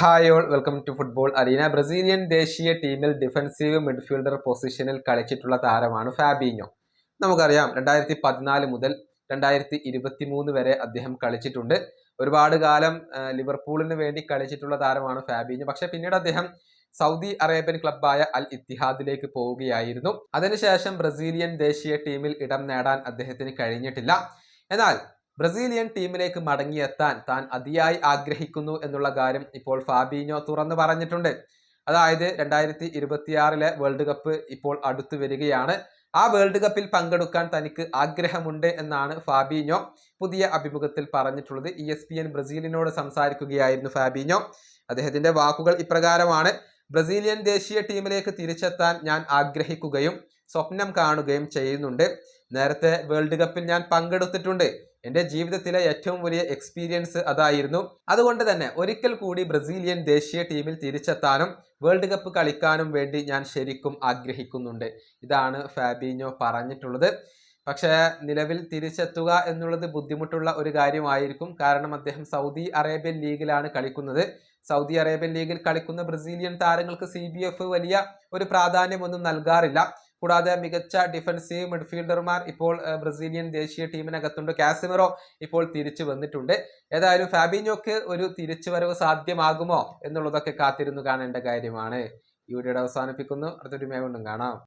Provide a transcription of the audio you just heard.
Hi all welcome to football arena Brazilian ദേശീയ ടീമിൽ defensive midfielder പൊസിഷനിൽ കളിച്ചിട്ടുള്ള താരമാണ് ഫാബീഞ്ഞോ നമുക്കറിയാം രണ്ടായിരത്തി പതിനാല് മുതൽ രണ്ടായിരത്തി ഇരുപത്തി മൂന്ന് വരെ അദ്ദേഹം കളിച്ചിട്ടുണ്ട്. ഒരുപാട് കാലം ലിവർപൂളിന് വേണ്ടി കളിച്ചിട്ടുള്ള താരമാണ് ഫാബീഞ്ഞോ പക്ഷെ പിന്നീട് അദ്ദേഹം സൗദി അറേബ്യൻ ക്ലബ്ബായ അൽ ഇത്തിഹാദിലേക്ക് പോവുകയായിരുന്നു. അതിനുശേഷം ബ്രസീലിയൻ ദേശീയ ടീമിൽ ഇടം നേടാൻ അദ്ദേഹത്തിന് കഴിഞ്ഞിട്ടില്ല. എന്നാൽ ബ്രസീലിയൻ ടീമിലേക്ക് മടങ്ങിയെത്താൻ താൻ അതിയായി ആഗ്രഹിക്കുന്നു എന്നുള്ള കാര്യം ഇപ്പോൾ ഫാബീനോ തുറന്നു പറഞ്ഞിട്ടുണ്ട്. അതായത് രണ്ടായിരത്തി ഇരുപത്തിയാറിലെ വേൾഡ് കപ്പ് ഇപ്പോൾ അടുത്തു വരികയാണ്. ആ വേൾഡ് കപ്പിൽ പങ്കെടുക്കാൻ തനിക്ക് ആഗ്രഹമുണ്ട് എന്നാണ് ഫാബീനോ പുതിയ അഭിമുഖത്തിൽ പറഞ്ഞിട്ടുള്ളത്. ഇ എസ് പി എൻ ബ്രസീലിനോട് സംസാരിക്കുകയായിരുന്നു ഫാബീനോ. അദ്ദേഹത്തിന്റെ വാക്കുകൾ ഇപ്രകാരമാണ്. ബ്രസീലിയൻ ദേശീയ ടീമിലേക്ക് തിരിച്ചെത്താൻ ഞാൻ ആഗ്രഹിക്കുകയും സ്വപ്നം കാണുകയും ചെയ്യുന്നുണ്ട്. നേരത്തെ വേൾഡ് കപ്പിൽ ഞാൻ പങ്കെടുത്തിട്ടുണ്ട്. എന്റെ ജീവിതത്തിലെ ഏറ്റവും വലിയ എക്സ്പീരിയൻസ് അതായിരുന്നു. അതുകൊണ്ട് തന്നെ ഒരിക്കൽ കൂടി ബ്രസീലിയൻ ദേശീയ ടീമിൽ തിരിച്ചെത്താനും വേൾഡ് കപ്പ് കളിക്കാനും വേണ്ടി ഞാൻ ശരിക്കും ആഗ്രഹിക്കുന്നുണ്ട്. ഇതാണ് ഫാബീനോ പറഞ്ഞിട്ടുള്ളത്. പക്ഷേ നിലവിൽ തിരിച്ചെത്തുക എന്നുള്ളത് ബുദ്ധിമുട്ടുള്ള ഒരു കാര്യമായിരിക്കും. കാരണം അദ്ദേഹം സൗദി അറേബ്യൻ ലീഗിലാണ് കളിക്കുന്നത്. സൗദി അറേബ്യൻ ലീഗിൽ കളിക്കുന്ന ബ്രസീലിയൻ താരങ്ങൾക്ക് സി ബി എഫ് വലിയ ഒരു പ്രാധാന്യമൊന്നും നൽകാറില്ല. കൂടാതെ മികച്ച ഡിഫൻസീവ് മിഡ്ഫീൽഡർമാർ ഇപ്പോൾ ബ്രസീലിയൻ ദേശീയ ടീമിനകത്തുണ്ട്. കാസിമറോ ഇപ്പോൾ തിരിച്ചു വന്നിട്ടുണ്ട്. ഏതായാലും ഫാബിനോക്ക് ഒരു തിരിച്ചുവരവ് സാധ്യമാകുമോ എന്നുള്ളതൊക്കെ കാത്തിരുന്നു കാണേണ്ട കാര്യമാണ്. ഈ വീഡിയോയുടെ അവസാനിപ്പിക്കുന്നു. അടുത്തൊരു മേ കൊണ്ടും കാണാം.